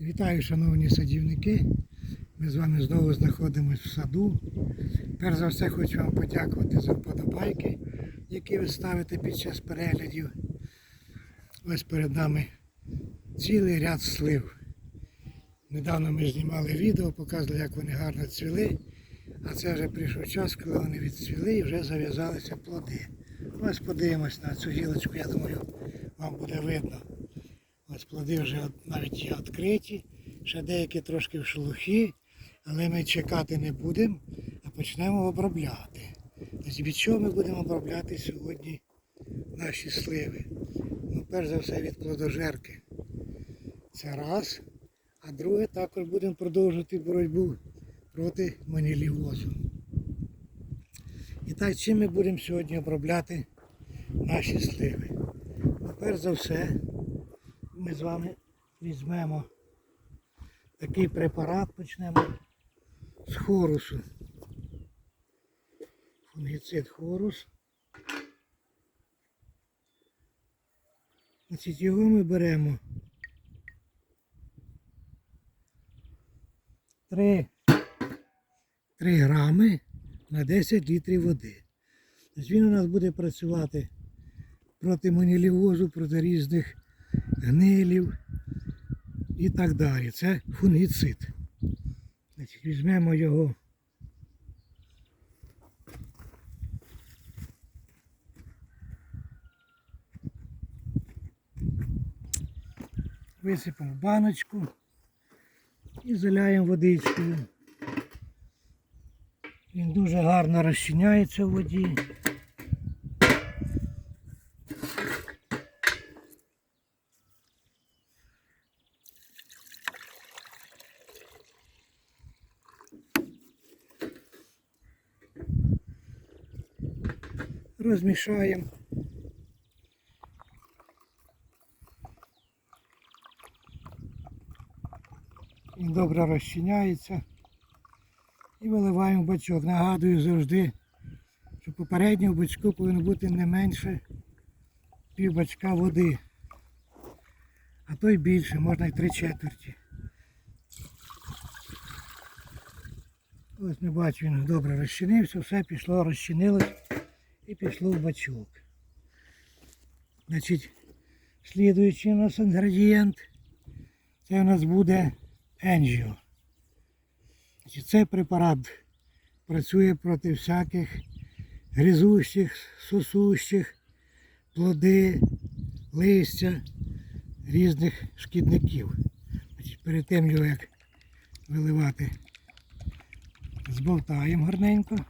Вітаю, шановні садівники. Ми з вами знову знаходимося в саду. Перш за все хочу вам подякувати за вподобайки, які ви ставите під час переглядів. Ось перед нами цілий ряд слив. Недавно ми знімали відео, показували, як вони гарно цвіли. А це вже прийшов час, коли вони відцвіли і вже зав'язалися плоди. Ось подивимось на цю гілочку, я думаю, вам буде видно. Ось плоди вже навіть відкриті, ще деякі трошки в шелухі, але ми чекати не будемо, а почнемо обробляти. Тобто від чого ми будемо обробляти сьогодні наші сливи? Ну, перш за все від плодожерки. Це раз. А друге також будемо продовжувати боротьбу проти маніліозу. І так, чим ми будемо сьогодні обробляти наші сливи? Ну, перш за все, ми з вами візьмемо такий препарат, почнемо з хорусу. Фунгіцид хорус. Значить, його ми беремо 3, 3 грами на 10 літрів води. Тобто він у нас буде працювати проти моніліозу, проти різних гнилів і так далі. Це фунгіцид. Візьмемо його. Висипемо баночку і заляємо водичкою. Він дуже гарно розчиняється в воді. Розмішаємо. Він добре розчиняється. І виливаємо бачок. Нагадую завжди, що попередньо в бачку повинно бути не менше пів бачка води. А то й більше, можна й три четверті. Ось ми бачимо, він добре розчинився, все пішло, розчинилось і пішло в бачок. Значить, слідуючий у нас інгредієнт, це у нас буде енжіо. Цей препарат працює проти всяких грізущих, сосущих, плоди, листя, різних шкідників. Значить, перед тим як виливати, збовтаємо гарненько.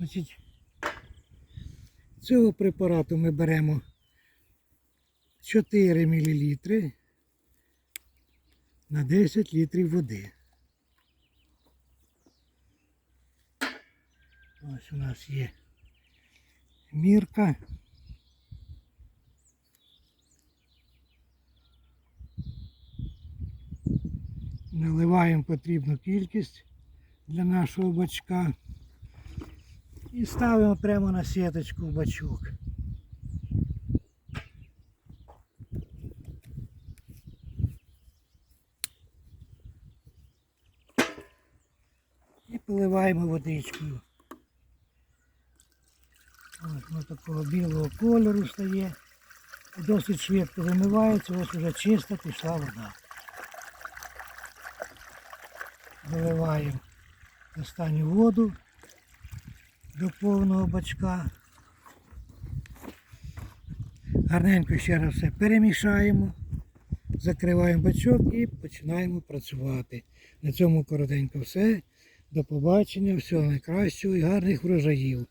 Значить, цього препарату ми беремо 4 мл на 10 літрів води. Ось у нас є мірка. Наливаємо потрібну кількість для нашого бачка і ставимо прямо на сіточку в бачок. І поливаємо водичкою. Ось воно такого білого кольору стає. Досить швидко вимивається, ось вже чиста пішла вода. Виливаємо останню воду до повного бачка. Гарненько ще раз все перемішаємо, закриваємо бачок і починаємо працювати. На цьому коротенько все. До побачення, всього найкращого і гарних врожаїв.